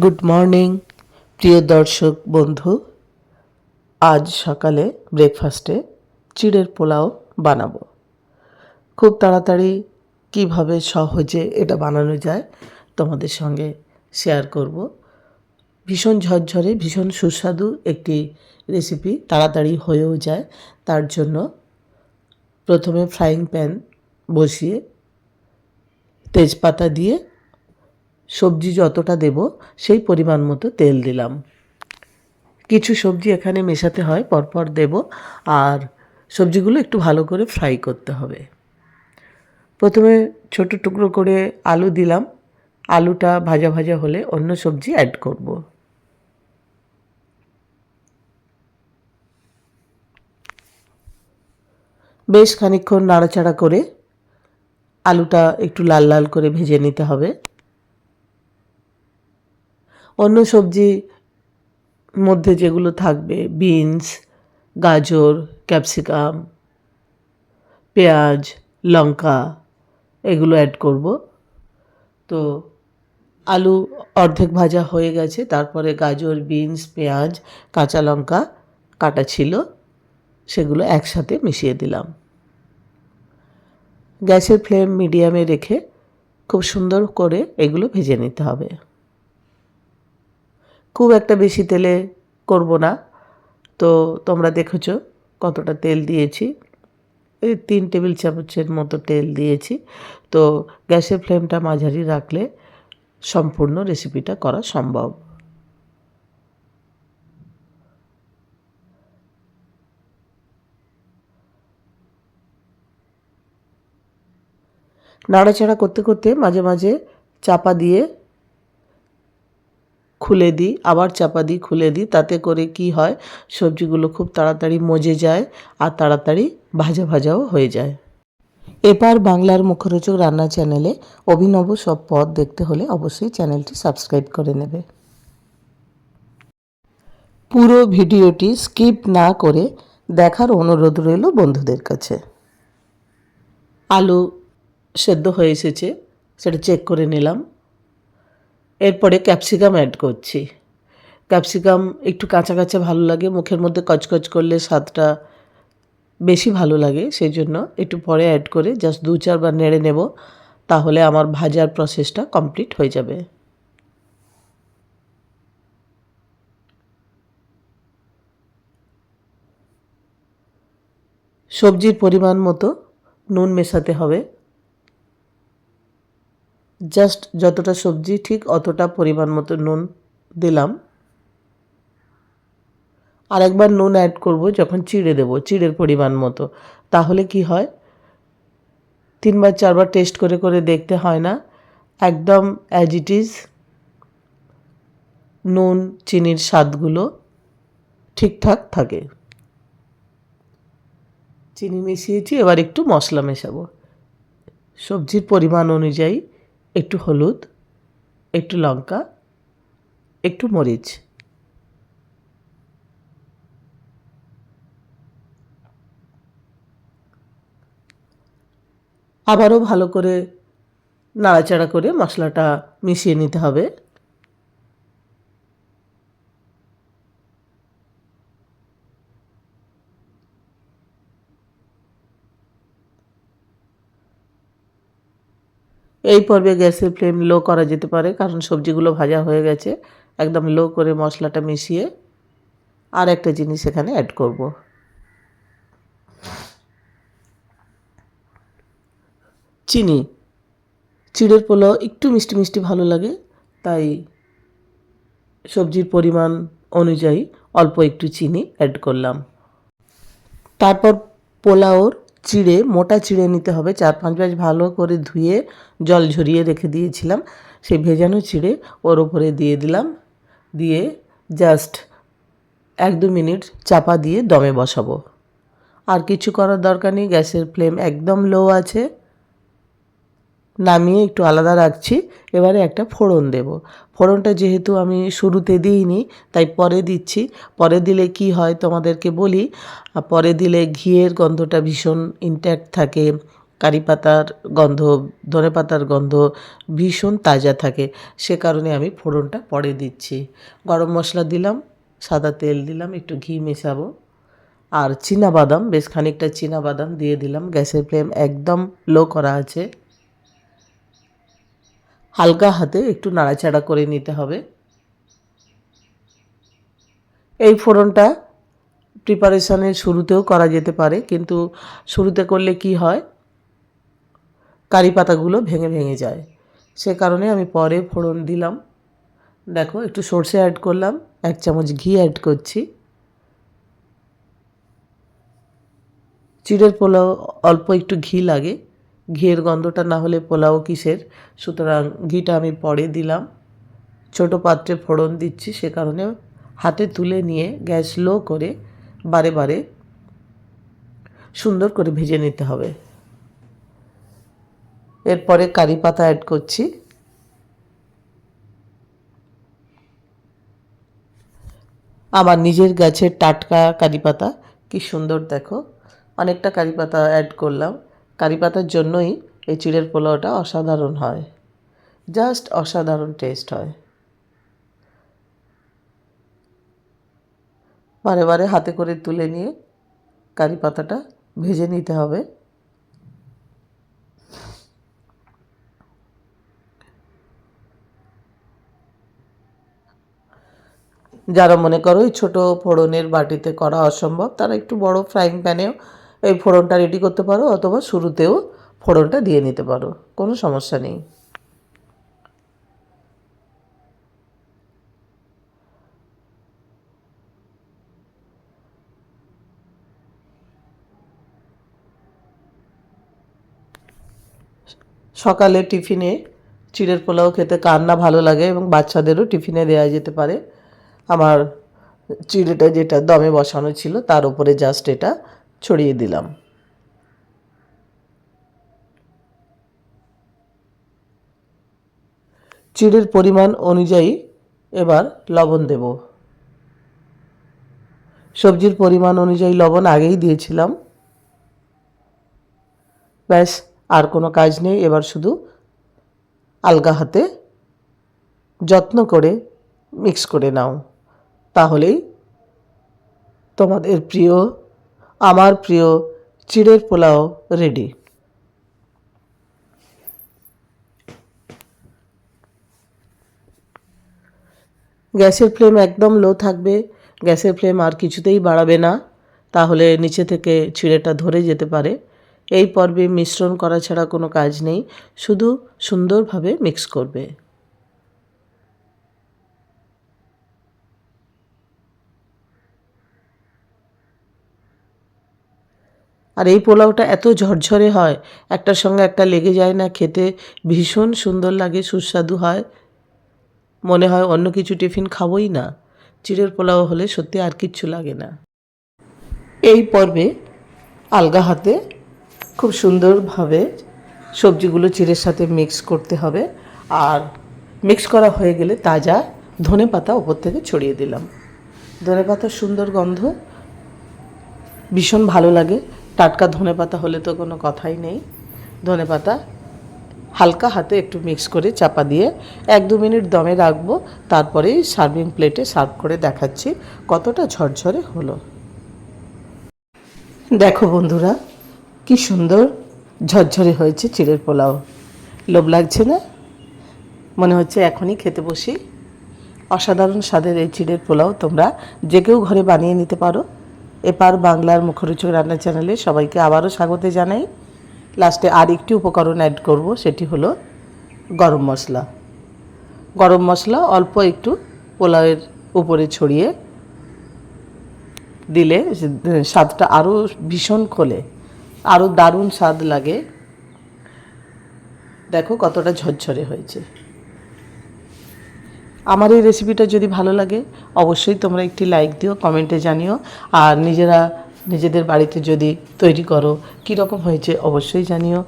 Good morning প্রিয় দর্শক বন্ধু। আজ সকালে ব্রেকফাস্টে চিড়ের পোলাও বানাবো। খুব তাড়াতাড়ি কীভাবে সহজে এটা বানানো যায় তোমাদের সঙ্গে শেয়ার করব। ভীষণ ঝরঝরে, ভীষণ সুস্বাদু একটি রেসিপি তাড়াতাড়ি হয়েও যায়। তার জন্য প্রথমে ফ্রাইং প্যান বসিয়ে তেজপাতা দিয়ে সবজি যতটা দেব, সেই পরিমাণ মতো তেল দিলাম। কিছু সবজি এখানে মেশাতে হয়, পরপর দেব, আর সবজিগুলো একটু ভালো করে ফ্রাই করতে হবে। প্রথমে ছোট টুকরো করে আলু দিলাম। আলুটা ভাজা ভাজা হলে অন্য সবজি অ্যাড করব। বেশ খানিকক্ষণ নাড়াচাড়া করে আলুটা একটু লাল লাল করে ভেজে নিতে হবে। অন্য সবজি মধ্যে যেগুলো থাকবে বিনস গাজর ক্যাপসিকাম পেঁয়াজ, লঙ্কা, এগুলো অ্যাড করব। তো আলু অর্ধেক ভাজা হয়ে গেছে, তারপরে গাজর বিনস পেঁয়াজ, কাঁচা লঙ্কা কাটা ছিল, সেগুলো একসাথে মিশিয়ে দিলাম। গ্যাসের ফ্লেম মিডিয়ামে রেখে খুব সুন্দর করে এগুলো ভেজে নিতে হবে। খুব একটা বেশি তেলে করব না। তো তোমরা দেখেছ কতটা তেল দিয়েছি। এই তিন টেবিল চামচের মতো তেল দিয়েছি। তো গ্যাসের ফ্লেমটা মাঝারি রাখলে সম্পূর্ণ রেসিপিটা করা সম্ভব। নাড়াচাড়া করতে করতে মাঝে মাঝে চাপা দিয়ে খুলে দিই, আবার চাপা দিই, খুলে দিই, তাতে করে কি হয়, সবজিগুলো খুব তাড়াতাড়ি মজে যায় আর তাড়াতাড়ি ভাজা ভাজাও হয়ে যায়। এপার বাংলার মুখরোচক রান্না চ্যানেলে অভিনব সব পদ দেখতে হলে অবশ্যই চ্যানেলটি সাবস্ক্রাইব করে নেবে। পুরো ভিডিওটি স্কিপ না করে দেখার অনুরোধ রইল বন্ধুদের কাছে। আলু সেদ্ধ হয়ে এসেছে, সেটা চেক করে নিলাম। এরপরে ক্যাপসিকাম অ্যাড করছি। ক্যাপসিকাম একটু কাঁচা কাঁচা ভালো লাগে, মুখের মধ্যে কচকচ করলে স্বাদটা বেশি ভালো লাগে সেই জন্য একটু পরে অ্যাড করে জাস্ট দু চারবার নেড়ে নেব, তাহলে আমার ভাজার প্রসেসটা কমপ্লিট হয়ে যাবে। সবজির পরিমাণ মতো নুন মেশাতে হবে। জাস্ট যতটা সবজি ঠিক অতটা পরিমাণ মতো নুন দিলাম। আর একবার নুন অ্যাড করব যখন চিড়ে দেব, চিড়ের পরিমাণ মতো। তাহলে কি হয়? তিনবার, চারবার টেস্ট করে করে দেখতে হয় না। একদম অ্যাজ ইট ইজ নুন, চিনির স্বাদগুলো ঠিকঠাক থাকে। চিনি মিশিয়েছি, এবার একটু মশলা মেশাবো। সবজির পরিমাণ অনুযায়ী একটু হলুদ, একটু লঙ্কা, একটু মরিচ। আবারও ভালো করে নাড়াচাড়া করে মশলাটা মিশিয়ে নিতে হবে। এই পর্বে গ্যাসের ফ্লেম লো করা যেতে পারে, কারণ সবজিগুলো ভাজা হয়ে গেছে। একদম লো করে মশলাটা মিশিয়ে আর একটা জিনিস এখানে অ্যাড করব। চিনি। চিড়ের পোলাও একটু মিষ্টি মিষ্টি ভালো লাগে, তাই সবজির পরিমাণ অনুযায়ী অল্প একটু চিনি অ্যাড করলাম। তারপর পোলাওর চিড়ে, মোটা চিড়ে নিতে হবে। চার পাঁচ পাঁচ ভালো করে ধুয়ে জল ঝরিয়ে রেখে দিয়েছিলাম। সেই ভেজানো চিড়ে ওর ওপরে দিয়ে দিলাম। দিয়ে জাস্ট এক দু মিনিট চাপা দিয়ে দমে বসাবো। আর কিছু করার দরকার নেই, গ্যাসের ফ্লেম একদম লো আছে। নামিয়ে একটু আলাদা রাখছি। এবারে একটা ফোড়ন দেব। ফোড়নটা যেহেতু আমি শুরুতে দিইনি, তাই পরে দিচ্ছি। পরে দিলে কি হয় তোমাদেরকে বলি পরে দিলে ঘিয়ের গন্ধটা ভীষণ ইনট্যাক্ট থাকে, কারি পাতার গন্ধ, ধনে পাতার গন্ধ ভীষণ তাজা থাকে। সে কারণে আমি ফোড়নটা পরে দিচ্ছি। গরম মশলা দিলাম, সাদা তেল দিলাম, একটু ঘি মেশাবো। আর বাদাম, বেশ খানিকটা বাদাম দিয়ে দিলাম। গ্যাসের ফ্লেম একদম লো করা আছে। হালকা হাতে একটু নাড়াচাড়া করে নিতে হবে। এই ফোড়নটা প্রিপারেশনের শুরুতেও করা যেতে পারে, কিন্তু শুরুতে করলে কি হয়? কারি পাতাগুলো ভেঙে ভেঙে যায়। সে কারণে আমি পরে ফোড়ন দিলাম। দেখো, একটু সর্ষে অ্যাড করলাম, এক চামচ ঘি অ্যাড করছি। চিড়ের পোলাও অল্প একটু ঘি লাগে। ঘিয়ের গন্ধটা না হলে পোলাও কিসের? সুতরাং ঘিটা আমি পরে দিলাম। ছোট পাত্রে ফোড়ন দিচ্ছি, সে কারণে হাতে তুলে নিয়ে গ্যাস লো করে বারে বারে সুন্দর করে ভেজে নিতে হবে। এরপরে কারি পাতা অ্যাড করছি। আমার নিজের গাছের টাটকা কারি পাতা, কি সুন্দর দেখো। অনেকটা কারি পাতা অ্যাড করলাম। কারি পাতার জন্যই এই চিড়ের পোলাওটা অসাধারণ হয়। জাস্ট অসাধারণ টেস্ট হয়। বারে বারে হাতে করে তুলে নিয়ে কারি পাতাটা ভেজে নিতে হবে। যারা মনে করো এই ছোটো ফোড়নের বাটিতে করা অসম্ভব, তারা একটু বড় ফ্রাইং প্যানেও এই ফোড়নটা রেডি করতে পারো অথবা শুরুতেও ফোড়নটা দিয়ে নিতে পারো, কোনো সমস্যা নেই। সকালে টিফিনে চিড়ের পোলাও খেতে কার না ভালো লাগে এবং বাচ্চাদেরও টিফিনে দেওয়া যেতে পারে। আমার চিড়েটা যেটা দমে বসানো ছিল, তার উপরে জাস্ট এটা ছড়িয়ে দিলাম। চিড়ের পরিমাণ অনুযায়ী এবার লবণ দেব। সবজির পরিমাণ অনুযায়ী লবণ আগেই দিয়েছিলাম। ব্যাস, আর কোনো কাজ নেই। এবার শুধু আলগা হাতে যত্ন করে মিক্স করে নাও। তাহলেই তোমাদের প্রিয় আমার প্রিয় চিড়ের পোলাও রেডি গ্যাসের ফ্লেম একদম লো থাকবে, গ্যাসের ফ্লেম আর কিছুতেই বাড়াবে না, তাহলে নিচে থেকে চিড়েটা ধরে যেতে পারে। এই পর্বে মিশ্রণ করা ছাড়া কোনো কাজ নেই, শুধু সুন্দরভাবে মিক্স করবে। আর এই পোলাওটা এত ঝরঝরে হয়, একটার সঙ্গে একটা লেগে যায় না খেতে, ভীষণ সুন্দর লাগে, সুস্বাদু হয়। মনে হয় অন্য কিছু টিফিন খাবোই না, চিড়ের পোলাও হলে সত্যি আর কিচ্ছু লাগে না। এই পর্বে আলগা হাতে খুব সুন্দরভাবে সবজিগুলো চিড়ের সাথে মিক্স করতে হবে, আর মিক্স করা হয়ে গেলে তাজা ধনে পাতা ওপর থেকে ছড়িয়ে দিলাম। ধনে পাতার সুন্দর গন্ধ ভীষণ ভালো লাগে টাটকা ধনে পাতা হলে তো কোনো কথাই নেই। ধনে পাতা হালকা হাতে একটু মিক্স করে চাপা দিয়ে এক দু মিনিট দমে রাখব, তারপরেই সার্ভিং প্লেটে সার্ভ করে দেখাচ্ছি কতটা ঝরঝরে হলো। দেখো বন্ধুরা, কি সুন্দর ঝরঝরে হয়েছে চিড়ের পোলাও। লোভ লাগছে না? মনে হচ্ছে এখনই খেতে বসি। অসাধারণ স্বাদের এই চিড়ের পোলাও তোমরা যে কেউ ঘরে বানিয়ে নিতে পারো। এপার বাংলার মুখরোচক রান্না চ্যানেলে সবাইকে আবারও স্বাগত জানাই। লাস্টে আর একটি উপকরণ অ্যাড করব, সেটি হলো গরম মশলা। গরম মশলা অল্প একটু পোলাওয়ের উপরে ছড়িয়ে দিলে স্বাদটা আরও ভীষণ খোলে, আরও দারুণ স্বাদ লাগে। দেখো কতটা ঝরঝরে হয়েছে। আমার এই রেসিপিটা যদি ভালো লাগে, অবশ্যই তোমরা একটি লাইক দিও কমেন্টে জানিও। আর নিজেরা, নিজেদের বাড়িতে যদি তৈরি করো কীরকম হয়েছে অবশ্যই জানিও।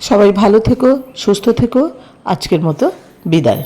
সবাই ভালো থেকো, সুস্থ থেকো। আজকের মতো বিদায়।